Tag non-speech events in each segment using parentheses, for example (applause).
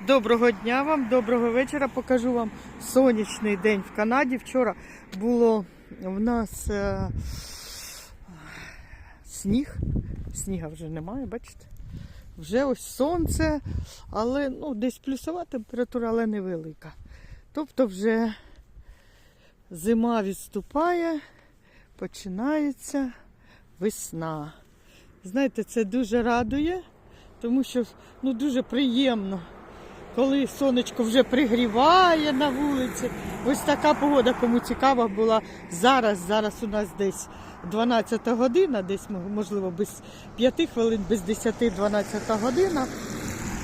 Доброго дня вам, доброго вечора. Покажу вам сонячний день в Канаді. Вчора було в нас е, сніг. Сніга вже немає, бачите? Вже ось сонце, але ну, десь плюсова температура, але невелика. Тобто вже зима відступає, починається весна. Знаєте, це дуже радує, тому що ну, дуже приємно коли сонечко вже пригріває на вулиці. Ось така погода, кому цікава була зараз. Зараз у нас десь 12 година, десь можливо без 5 хвилин, без 10-12 година.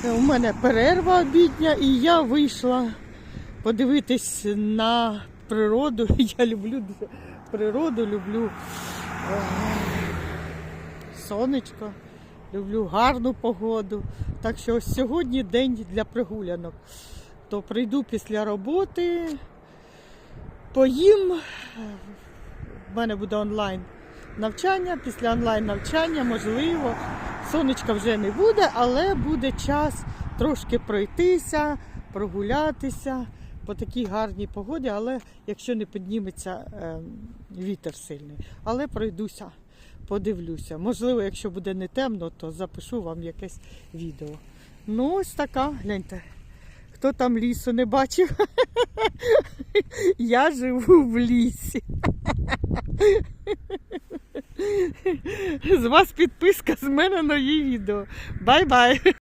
Е, У мене перерва обідня, і я вийшла подивитись на природу. (laughs) Я люблю природу, люблю е, сонечко. Люблю гарну погоду. Так що ось сьогодні день для прогулянок. То прийду після роботи, поїм. В мене буде онлайн навчання. Після онлайн навчання, можливо, сонечка вже не буде, але буде час трошки пройтися, прогулятися по такій гарній погоді, але якщо не підніметься е, вітер сильний. Але пройдуся подивлюся. Можливо, якщо буде не темно, то запишу вам якесь відео. Ну, ось така, гляньте. Хто там лісу не бачив? Я живу в лісі. З вас підписка, з мене нові відео. Бай-бай!